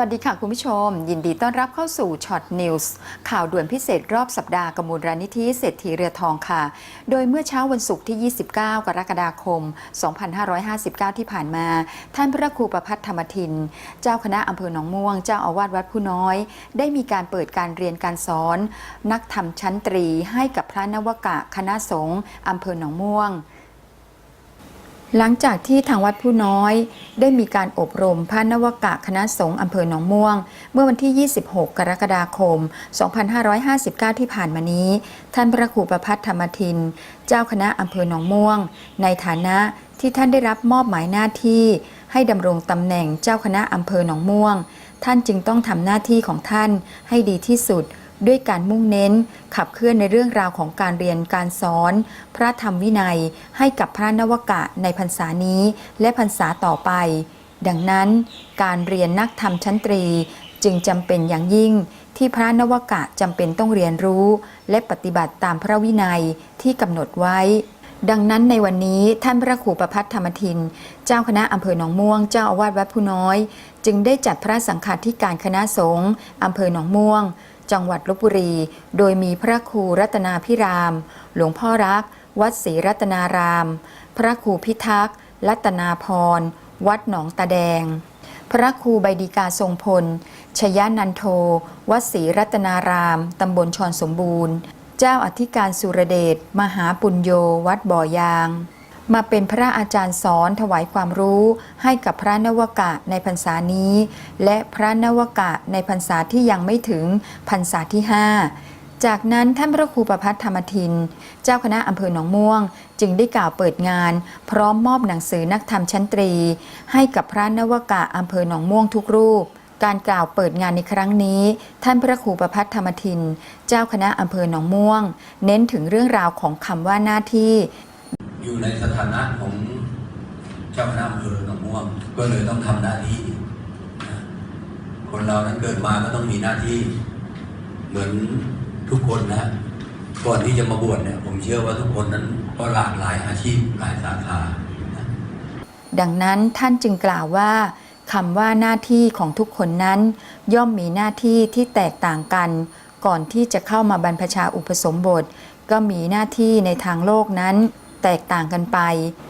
วัสดีค่ะคุณผู้ชม ยินดีต้อนรับเข้าสู่ช็อตนิวส์ข่าวด่วนพิเศษรอบสัปดาห์กมูลรานิธิเศรษฐีเรือทองค่ะ โดยเมื่อเช้าวันศุกร์ที่ 29 กรกฎาคม 2559 ที่ผ่านมา ท่านพระครูประพัฒธรรมทิน เจ้าคณะอำเภอหนองม่วง เจ้าอาวาสวัดผู้น้อย ได้มีการเปิดการเรียนการสอน นักธรรมชั้นตรีให้กับพระนวกะคณะสงฆ์อำเภอหนองม่วง หลังจากที่ทางวัดผู้น้อยได้มีการอบรมพระนวกะคณะสงฆ์อำเภอหนองม่วง เมื่อวันที่ 26 กรกฎาคม 2559 ที่ผ่านมานี้ ท่านพระครูประพัฒธรรมทิน เจ้าคณะอำเภอหนองม่วง ในฐานะที่ท่านได้รับมอบหมายหน้าที่ ให้ดำรงตำแหน่งเจ้าคณะอำเภอหนองม่วง ท่านจึงต้องทำหน้าที่ของท่านให้ดีที่สุด ด้วยการมุ่งเน้น ขับเคลื่อนในเรื่องราวของการเรียนการสอน พระธรรมวินัยให้กับพระนวกะในพรรษานี้ และพรรษาต่อไป ดังนั้น การเรียนนักธรรมชั้นตรีจึงจำเป็นอย่างยิ่งที่พระนวกะจำเป็นต้องเรียนรู้ และปฏิบัติตามพระวินัยที่กำหนดไว้ ดังนั้นในวันนี้ท่านพระครูประพัฒธรรมทิน เจ้าคณะอำเภอหนองม่วง เจ้าอาวาสวัดผู้น้อย จึงได้จัดพระสังฆาธิการคณะสงฆ์อำเภอหนองม่วง จังหวัดลบบุรี โดยมีพระครูรัตนาพิราม หลวงพ่อรัก วัดศรีรัตนาราม พระครูพิทักษ์ รัตนาพร วัดหนองตาแดง พระครูใบดีกาทรงพล ชยานันโท วัดศรีรัตนาราม ตำบลชอนสมบูรณ์ เจ้าอธิการสุรเดช มหาปุญโย วัดบ่อยาง มาเป็นพระอาจารย์สอนถวายความรู้ให้กับพระนวกะในพรรษานี้ และพระนวกะในพรรษาที่ยังไม่ถึงพรรษาที่5จากนั้นท่านพระครูประพัฒธรรมทิน เจ้าคณะอำเภอหนองม่วง จึงได้กล่าวเปิดงาน พร้อมมอบหนังสือนักธรรมชั้นตรี ให้กับพระนวกะอำเภอหนองม่วงทุกรูป การกล่าวเปิดงานในครั้งนี้ ท่านพระครูประพัฒธรรมทิน เจ้าคณะอำเภอหนองม่วง เน้นถึงเรื่องราวของคำว่าหน้าที่ อยู่ในสถานะของเจ้าคณะอำเภอหนองม่วง ก็เลยต้องทำหน้าที่ คนเรานั้นเกิดมาก็ต้องมีหน้าที่ เหมือนทุกคนนะก่อนที่จะมาบวชเนี่ยผมเชื่อว่าทุกคนนั้นก็หลากหลายอาชีพหลายสาขาดังนั้นท่านจึงกล่าวว่าคำว่าหน้าที่ของทุกคนนั้น ย่อมมีหน้าที่ที่แตกต่างกัน ก่อนที่จะเข้ามาบรรพชาอุปสมบท ก็มีหน้าที่ในทางโลกนั้น แตกต่างกันไป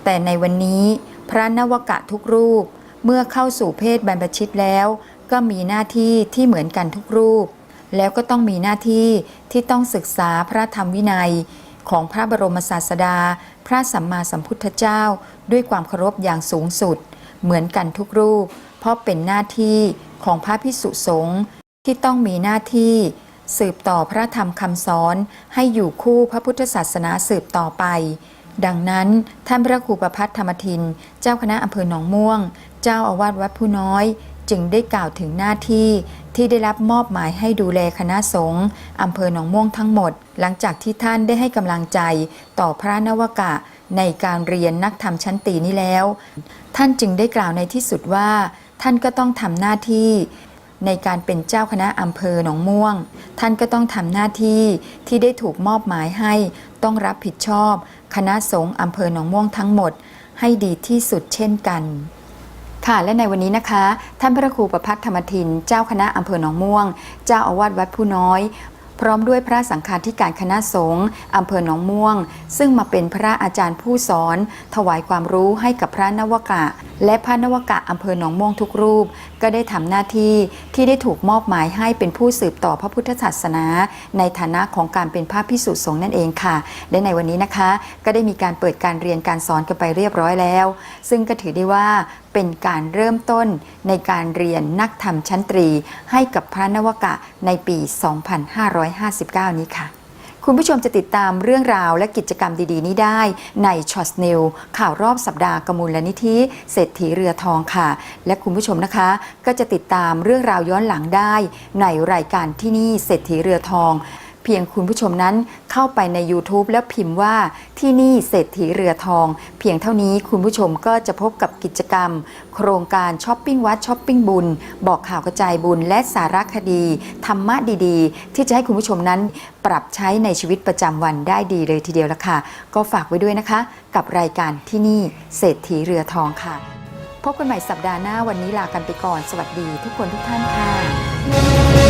แต่ในวันนี้พระนวกะทุกรูป เมื่อเข้าสู่เพศบรรพชิตแล้ว ก็มีหน้าที่ที่เหมือนกันทุกรูป แล้วก็ต้องมีหน้าที่ที่ต้องศึกษาพระธรรมวินัย ของพระบรมศาสดา พระสัมมาสัมพุทธเจ้า ด้วยความเคารพอย่างสูงสุด เหมือนกันทุกรูป เพราะเป็นหน้าที่ของพระพิสุสงฆ์ที่ต้องมีหน้าที่สืบต่อพระธรรมคำสอนให้อยู่คู่พระพุทธศาสนาสืบต่อไป ดังนั้นท่านพระครูประพัฒธรรมทิน เจ้าคณะอำเภอหนองม่วง เจ้าอาวาสวัดผู้น้อย จึงได้กล่าวถึงหน้าที่ที่ได้รับมอบหมายให้ดูแลคณะสงฆ์อำเภอหนองม่วงทั้งหมด หลังจากที่ท่านได้ให้กำลังใจต่อพระนวกะในการเรียนนักธรรมชั้นตีนี้แล้ว ท่านจึงได้กล่าวในที่สุดว่า ท่านก็ต้องทำหน้าที่ ในการเป็นเจ้าคณะอำเภอหนองม่วง ท่านก็ต้องทำหน้าที่ที่ได้ถูกมอบหมายให้ต้องรับผิดชอบ คณะสงฆ์อำเภอหนองม่วงทั้งหมด ให้ดีที่สุดเช่นกันค่ะและในวันนี้นะคะ ท่านพระครูประพัฒธรรมทิน เจ้าคณะอำเภอหนองม่วง เจ้าอาวาสวัดผู้น้อย พร้อมด้วยพระสังฆาธิการคณะสงฆ์อำเภอหนองม่วง ซึ่งมาเป็นพระอาจารย์ผู้สอน ถวายความรู้ให้กับพระนวกะ และพระนวกะอำเภอหนองม่วงทุกรูป ก็ได้ทำหน้าที่ที่ได้ถูกมอบหมายให้เป็นผู้สืบต่อพระพุทธศาสนา ในฐานะของการเป็นพระพิสุสงฆ์นั่นเองค่ะและในวันนี้นะคะ ก็ได้มีการเปิดการเรียนการสอนกันไปเรียบร้อยแล้ว ซึ่งก็ถือได้ว่า เป็นการเริ่มต้นในการเรียนนักธรรมชั้นตรี ให้กับพระนวกะในปี 2559 นี้ค่ะคุณผู้ชมจะติดตามเรื่องราวและกิจกรรมดีๆ นี้ได้ในช็อตนิวข่าวรอบสัปดาห์กมูลและนิธิเศรษฐีเรือทองค่ะ และคุณผู้ชมนะคะ ก็จะติดตามเรื่องราวย้อนหลังได้ในรายการที่นี่เศรษฐีเรือทอง เพียงคุณผู้ชมนั้นเข้าไปใน YouTube แล้วพิมพ์ว่าที่นี่เศรษฐีเรือทอง เพียงเท่านี้คุณผู้ชมก็จะพบกับกิจกรรม โครงการช้อปปิ้งวัดช้อปปิ้งบุญ บอกข่าวกระจายบุญและสารคดี ธรรมะดีๆ ที่จะให้คุณผู้ชมนั้นปรับใช้ในชีวิตประจำวันได้ดีเลยทีเดียวละค่ะ ก็ฝากไว้ด้วยนะคะ กับรายการที่นี่เศรษฐีเรือทองค่ะ พบกันใหม่สัปดาห์หน้าวันนี้ลากันไปก่อน สวัสดีทุกคนทุกท่านค่ะ